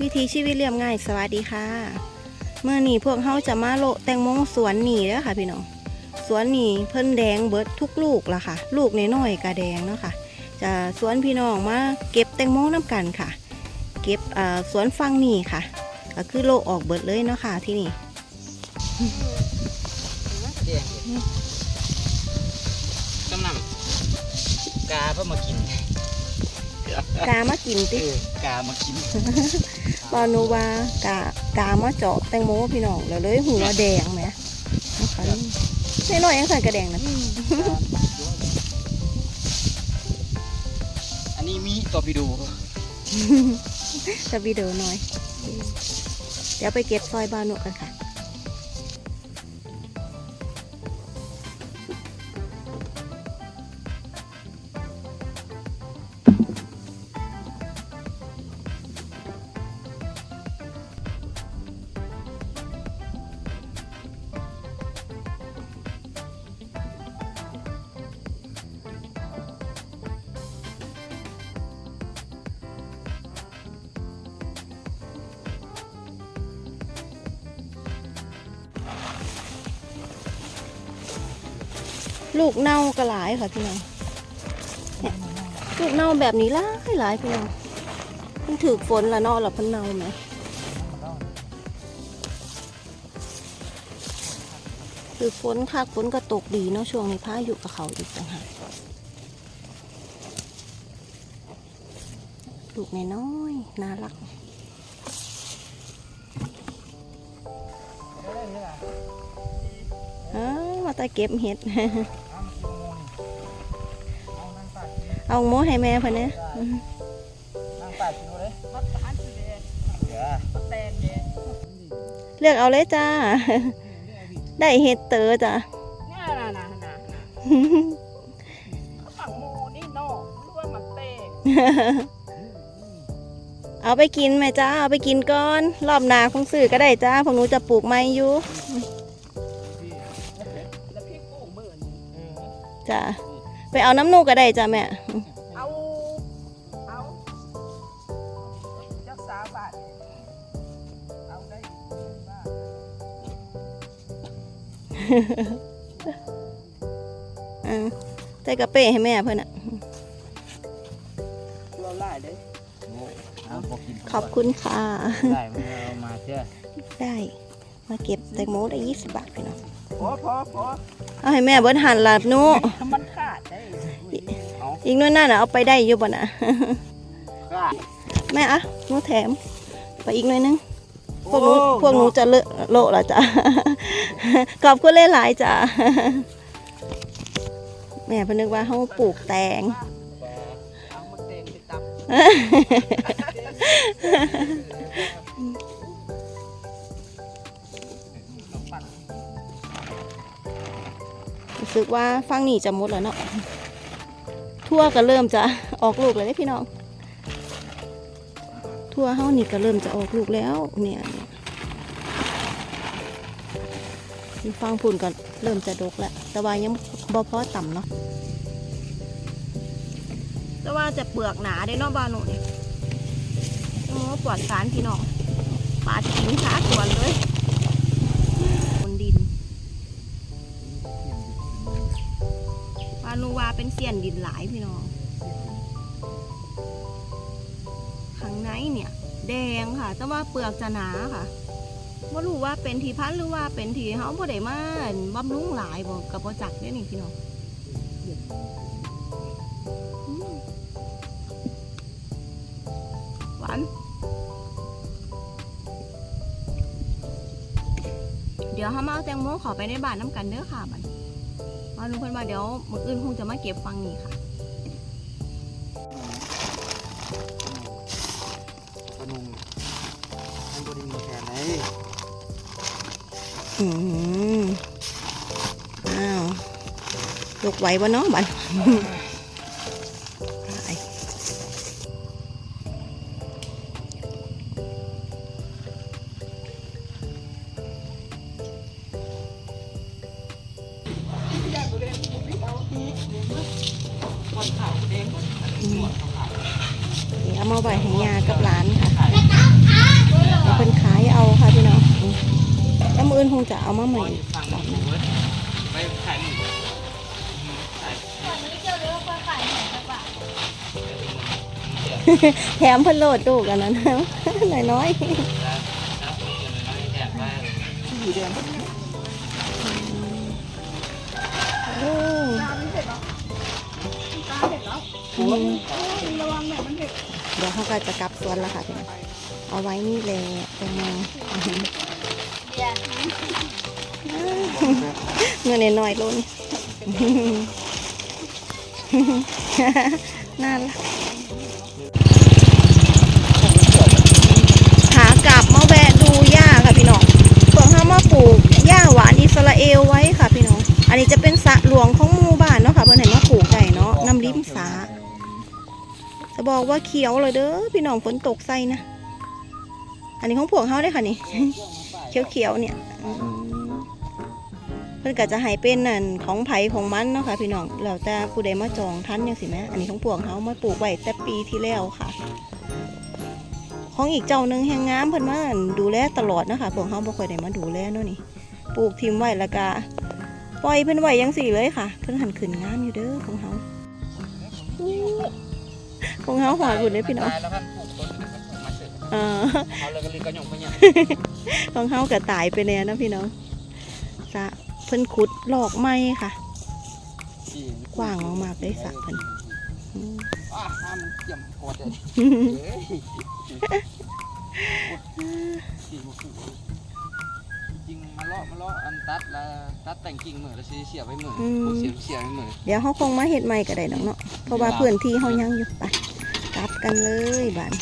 วิถีชีวิตเรียบง่ายสวัสดีค่ะ เมื่อนี้พวกเขาจะมาโละแตงโมสวนหนีแล้วค่ะพี่น้องสวนหนีเพิ่นแดงเบิดทุกลูกละค่ะ ลูกน้อยๆกะแดงเนาะค่ะ จะสวนพี่น้องมาเก็บแตงโมน้ำกันค่ะ เก็บอ่าสวนฟังนี่ค่ะก็คือโละออกเบิดเลยเนาะค่ะที่นี่แดงเลยกำลังกาเพื่อมากิน กามากินเอติอกามากิน ปานูว่ากากามาเจาะแตงโมพี่น้องแล้วเลยหัวแดงไหมนะคะนี่น้อยๆยังใส่กระแดงนะอันนี้มีตัวไปดูจะวิดีโอหน่อย เดี๋ยวไปเก็บซอยบานุกันค่ะ ลูกเน่ากระหลายค่ะพี่น้องเนี่ยลูกเน่าแบบนี้หลายหลายพี่น้องมันถือฝนละนาะหรอพันเน่าไหมถือฝนค่ะฝนก็ตกดีเนาะช่วงนี้พายุกับเขาอีกต่างหากลูกน้อยน่ารักอ้ามาตาเก็บเห็ด เอาหมูให้แม่เพิ่นเนี่ยนั่งปาดกินเลยมักทานสิเด้เดี๋ยวมักแตนเด้เลือกเอาเลยจ้า ได้เห็ดเตอจ้ะเนี่ยน่ะน่ะน่ะฝั่งโมนี่นอกรู้ว่ามักแตงเอาไปกินไหมจ้า เอาไปกินก่อน รอบหนาคงซื้อก็ได้จ้าพวกหนูจะปลูกไม้อยู่แล้วพี่กู้หมื่นจ้ะ ไปเอาน้ำนูกก็ได้จ้ะแม่ เอา เอาจักสาบาทเอาได้บ้างอ่าใส่กระเป้ให้แม่เพิ่นอะเราไล่เด้เอาพอกินขอบคุณค่ะ ได้มันเอามาเชื่อได้ มาเก็บแตงโมได้ยี่สิบบาทพี่น้อง พอพอพอ เอาให้แม่เบิ้หันหลับนูมันขาดได้อีกหน้อยหน้าน่ะเอาไปได้อยู่บ่น่ะก็แม่อะหนูแถม ไปอีกหน่อยนึงพวกหนูพวกหนูจะเลอะโละและจ้ะขอบคุณหลายๆจ้ะแม่เพนนึกว่าเขาปลูกแตง สึกว่าฟังนี่จะหมดแล้วเนาะทั่วก็เริ่มจะออกลูกแล้วเด้พี่น้อง ทั่วเฮานี่ก็เริ่มจะออกลูกแล้วเนี่ยฟังพุ่นก็เริ่มจะดกแล้วแต่ว่ายังบ่พอต่ำเนาะแต่ว่าจะเปลือกหนาได้เนาะบาโนเนี่ยโอ้ปลอดสารพี่น้องปาดทิ้งขาสวนเลย ปานูวาเป็นเสียนดินหลายพี่น้องข้างในเนี่ย แดงค่ะ แต่ว่าเปลือกจะหนาค่ะว่ารู้ว่าเป็นทีพันหรือว่าเป็นทีเขาบ่ได้มาบำรุงหลายบ่กับบ่จักเด้อนี่พี่น้องหวานเดี๋ยวเขามาเอาแตงโมขอไปในบ้านน้ำกันเด้อค่ะบัดนี้ มาดูเพื่อนมาเดี๋ยวมื้ออื่นคงจะมาเก็บฟังนี่ค่ะปนุงมันบริมีแทนไหนอืมอ้าวลูกไหวบ่เนาะบัน นคงจะเอามาใหม่ฟังหมูเว้ยไปขายหมูขายก่อนนี้เจอเลยว่าคนขายหน่แถมเพิ่นโหลดลูกันนั้นหน่อยน้อยสีแดงโอ้ตามันเผ็ดเหรอตาเผ็ดเหรอโอ้ยระวังหน่อยเดี๋ยวเขาก็จะกลับสวนแล้วค่ะ เอาไว้นี่แหละแตงโม เงินน้อยๆล้นน่ารักขากลับมาแวะดูหญ้าค่ะพี่น้องส่วนเขามาปลูกหญ้าหวานอิสราเอลไว้ค่ะพี่น้อง อันนี้จะเป็นสะหลวงของหมู่บ้านเนาะค่ะเพื่อนเห็นมาปลูกได้เนาะน้ำริมสาจะบอกว่าเขียวเลยเด้อพี่น้องฝนตกใส่นะ อันนี้ของพวกเขาได้ค่ะนี่ เขียวๆเนี่ยอืมเพิ่นก็จะให้เป็นนั่นของไผของมันเนาะค่ะ พี่น้องแล้วแต่ผู้ใดมาจองทันยังสิแหมอันนี้ของพวกเขามาปลูกไว้แต่ปีที่แล้วค่ะ ของอีกเจ้าหนึงแห่งงามเพิ่นมาดูแลตลอดนะคะพวกเขาบ่ค่อยได้มาดูแลเนาะนี่ปลูกทิมไว้แล้วก็ปล่อยเพิ่นไว้ยังสี่เลยค่ะ เพิ่นหันขึ้นงามอยู่เด้อของเขาอู้ของเขาหอยพุ่นเด้อพี่น้องตายแล้วท่านปลูกต้นมันปลูกมาเสร็จเออเขาเลยก็เลยก็ยงไปเนี่ย ของเขาก็ตายไปแน่นะพี่น้องสระเพิ่นขุดหลอกไม้ค่ะ กว้างมากๆเลยสระเพิ่นอืมอะห้ามเกี่ยมกอดเลยเฮ้ยสี่หัวขู่จริงมาเลาะมาเลาะอันตัดแล้วตัดแต่งกิ่งเหมือนแล้วเสียไปเหมือนปลูกเสียเสียไปเหมือนเดี๋ยวเขาคงมาเห็ดใหม่ก็ได้ดอกเนาะเพราะว่าพื้นที่เขายังอยู่ไปกลับกันเลยบ้าน